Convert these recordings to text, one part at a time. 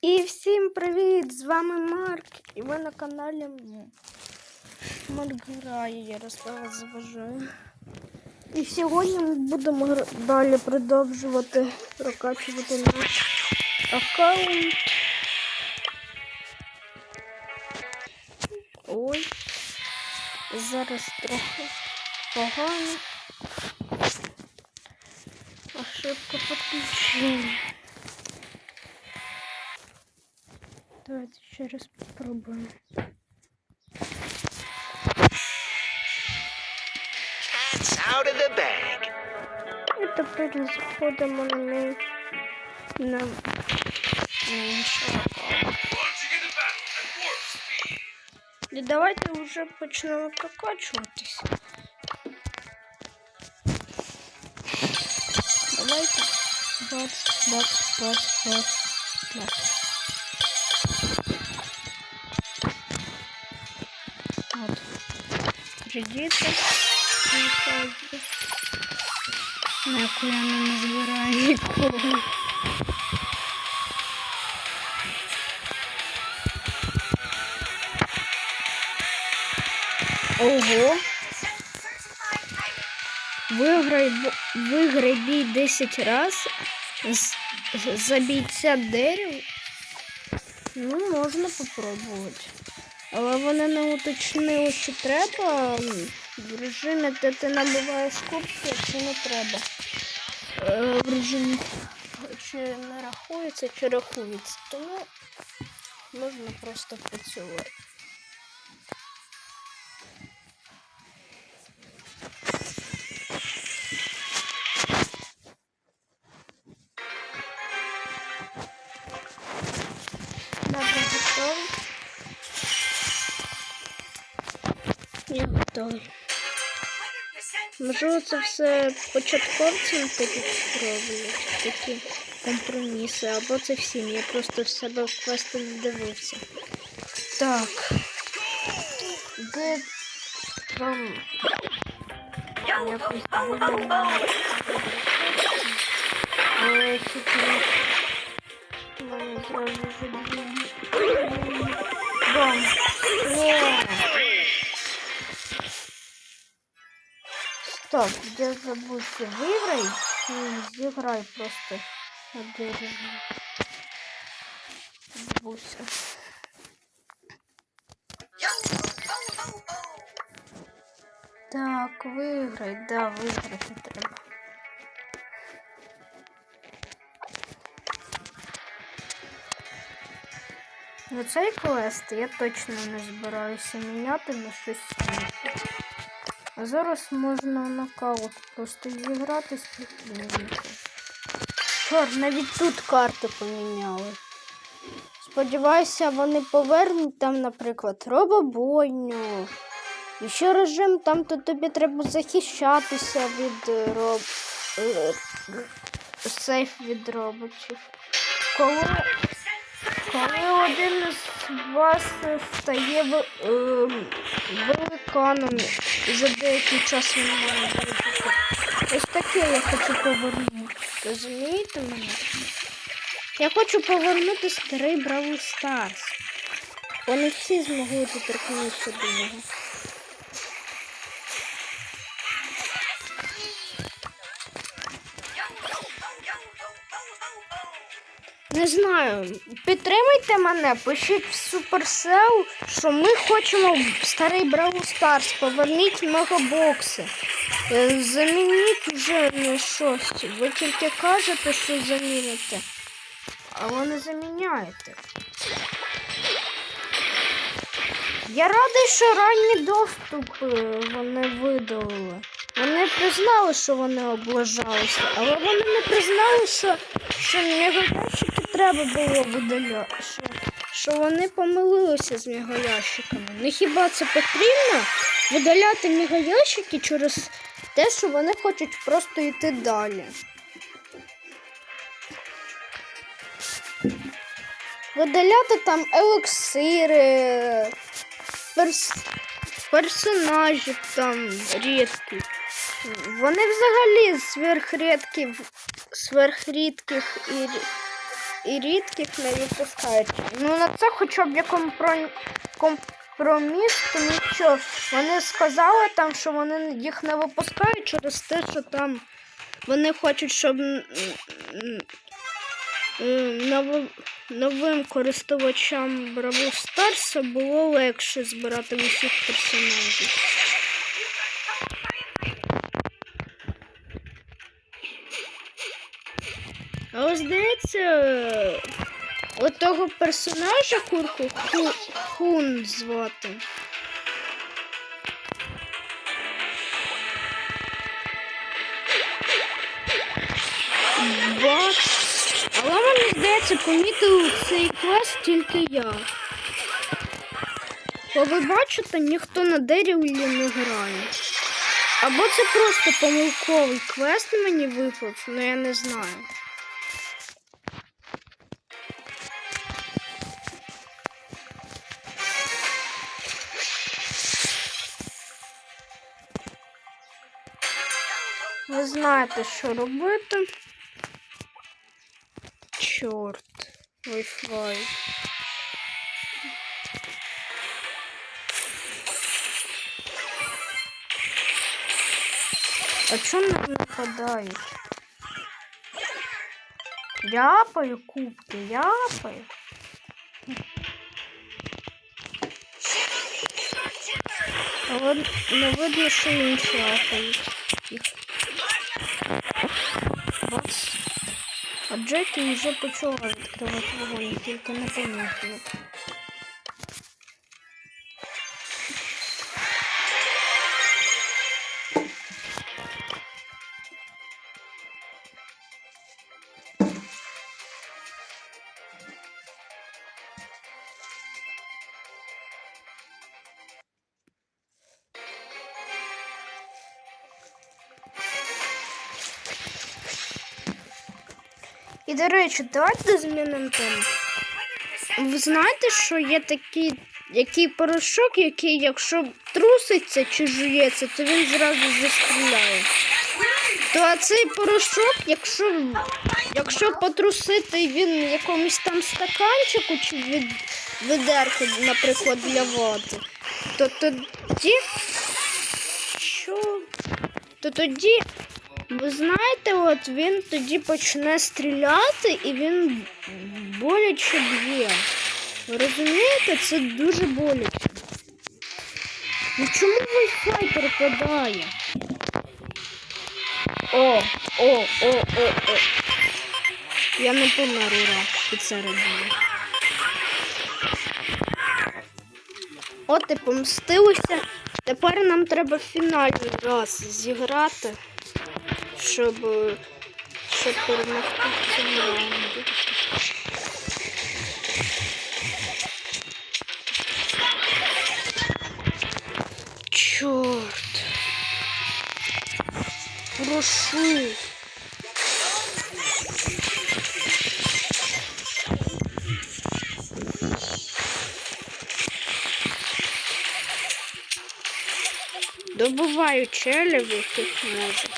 І всім привіт! З вами Марк. І ви на каналі Марк грає. Я раз заважаю. І сьогодні ми будемо далі продовжувати прокачувати наш аккаунт. Ой, зараз трохи погано. Ошибка підключення. Давайте ще раз попробуємо. Cat's out of the bag. І тепер заходимо на мій на мій інший аккаунт. І давайте вже почнемо прокачуватись. Давайте. Бац, бац, бац, бац, бац. Виходять. На яку я не збираю ніколи. Ого. Виграй, виграй бій 10 раз з, з- за дерев. Ну, можна попробувати. Але вони не уточнили, що треба в режимі, де ти набуваєш кубки, чи не треба. Е, в режимі чи не рахується, чи рахується. Тому можна просто працювати. Можливо, це все початковцям такі роблять, такі компроміси, або це всім. Я просто в себе в квести не дивився. Так. Де там якось видно. Але ще тут у мене зразу забігли. Бом. Ні. Стоп, де забудьте виграй чи зіграй просто один. Забувся. Так, виграй, да, виграти треба. Ну цей квест я точно не збираюся міняти на щось інше. А зараз можна нокаут просто зіграти спокійно. Чорт, навіть тут карти поміняли. Сподіваюся, вони повернуть там, наприклад, робобойню. І ще режим там, то тобі треба захищатися від е, роб... е, сейф від роботів. Коли, коли один із вас стає е, великаном за деякий час він має бути. Ось таке я хочу повернути. Розумієте мене? Я хочу повернути старий Бравл Старс. Вони всі змогли доторкнутися до нього. Не знаю. Підтримайте мене, пишіть в Supercell, що ми хочемо старий Бравл Старс. Поверніть мегабокси. Е, Замініть вже на щось. Ви тільки кажете, що заміните, а ви не заміняєте. Я радий, що ранній доступ е, вони видалили. Вони признали, що вони облажалися, але вони не признали, що, що мегаящики треба було видаляти. Що, що вони помилилися з мегаящиками. Ну хіба це потрібно видаляти мегаящики через те, що вони хочуть просто йти далі? Видаляти там елексири, перс... персонажів там рідких. Вони взагалі сверхрідких, сверхрідких і і рідких не випускають. Ну на це хоча б є компро... компроміс, тому що вони сказали там, що вони їх не випускають через те, що там вони хочуть, щоб новим користувачам Бравл Старса було легше збирати усіх персонажів. Здається, от того персонажа курку ху, Хун звати. Бач. Але мені здається, помітив цей квест тільки я. Бо ви бачите, ніхто на дереві не грає. Або це просто помилковий квест мені випав, але я не знаю. Знаєте, що робити. Чорт, Wi-Fi. А чому не нападають? Ляпаю кубки, ляпаю. Але не видно, що інші ляпають Джекі вже почала відкривати вогонь, тільки не помітила. І, до речі, давайте змінимо тему. Ви знаєте, що є такий, який порошок, який, якщо труситься чи жується, то він зразу вже стріляє. То а цей порошок, якщо, якщо потрусити він якомусь там стаканчику чи від, відерку, наприклад, для води, то тоді. Що? То тоді ви знаєте, от він тоді почне стріляти і він боляче б'є. Ви розумієте, це дуже боляче. Ну чому Wi-Fi пропадає? О, о, о, о, о. Я не помер, ура, це радію. От і помстилися. Тепер нам треба фінальний раз зіграти щоб, щоб перемогти в цьому раунді. Чорт. Прошу. Добуваю челів, яких можу.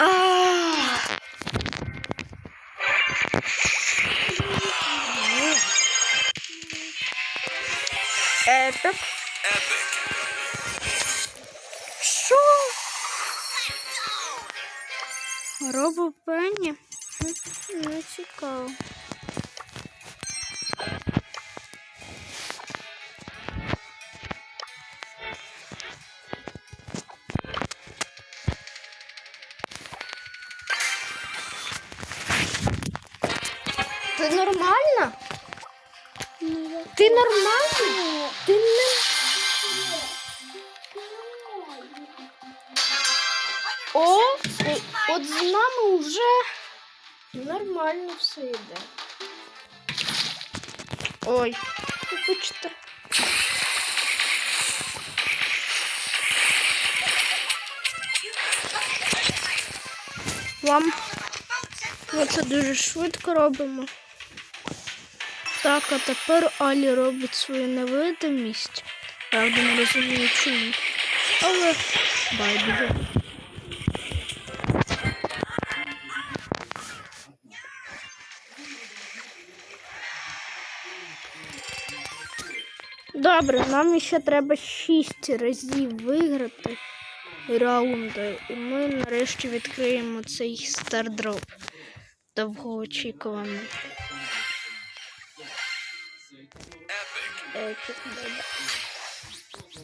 А. Епік. Що? Робо Пенні? Не цікаво. Ти нормальна? Ти не. О, от з нами вже Нормально все йде. Ой, вибачте. Вам ми це дуже швидко робимо. Так, а тепер Алі робить свою невидимість. Правда, не розумію чому. Але байдуже. Добре, нам ще треба шість разів виграти раунди, і ми нарешті відкриємо цей стардроп довгоочікуваний.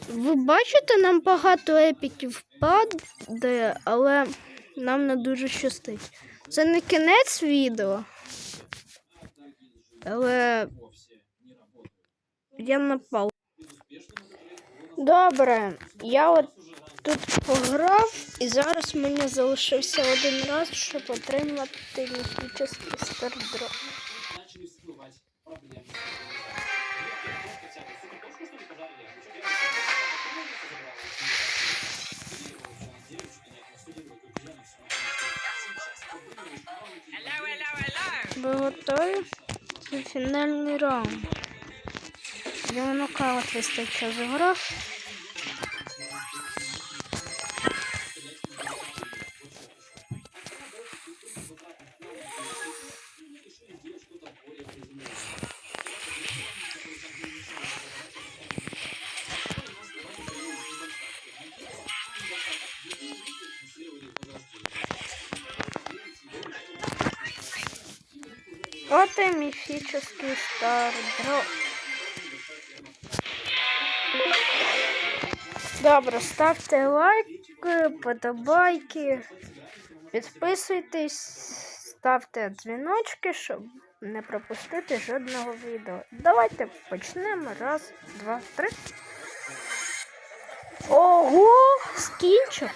Ви бачите, нам багато епіків падає, але нам не дуже щастить. Це не кінець відео. Але я напав. Добре, я от тут пограв, і зараз мені залишився один раз, щоб отримати міфічний стардроп. Ви готові? Це фінальний раунд. Я нокаут весь за час и мифический стардроп. Добре, ставте лайки, подобайки, підписуйтесь, ставте дзвіночки, щоб не пропустити жодного відео. Давайте почнемо. Раз, два, три. Ого, скінчик.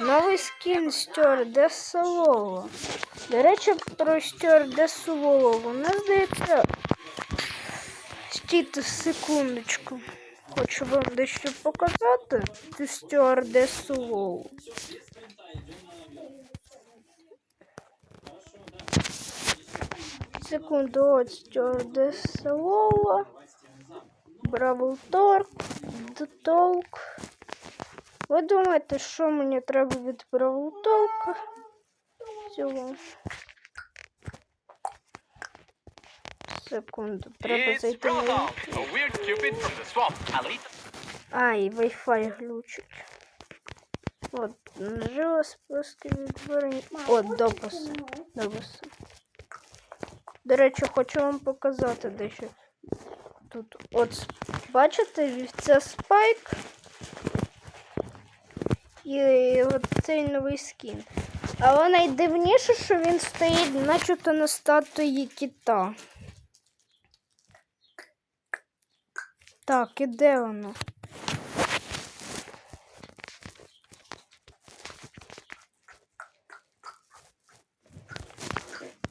Новий скін стюардеса Лоло. До речі, про стюардесу Лоло. Вона здається. Стійте секундочку. Хочу вам дещо показати. Цю стюардесу Лоло. Секунду, от стюардеса Лоло. Бравл Торк. Детолк. Ви думаєте, що мені треба від Бравл Цього. Секунду, треба зайти на Bravo, YouTube. a weird cupid from the swamp. I'll eat А, і Wi-Fi глючить. От, нажила списки відтворень. От, дописи. Дописи. До речі, хочу вам показати дещо. Тут, от, бачите, вівця Спайк. І цей новий скін. Але найдивніше, що він стоїть начебто на статуї кита. Так, і де воно?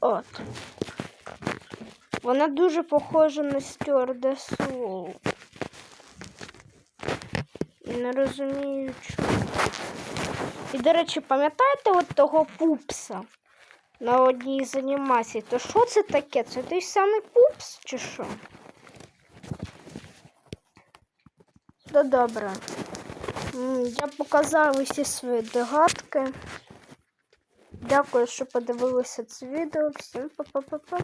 От. Вона дуже похожа на стюардесу. Не розумію, чому. І, до речі, пам'ятаєте от того пупса на одній з анімацій? То що це таке? Це той самий пупс чи що? Да добре. Я показала всі свої догадки. Дякую, що подивилися це відео. Всім па-па-па-па.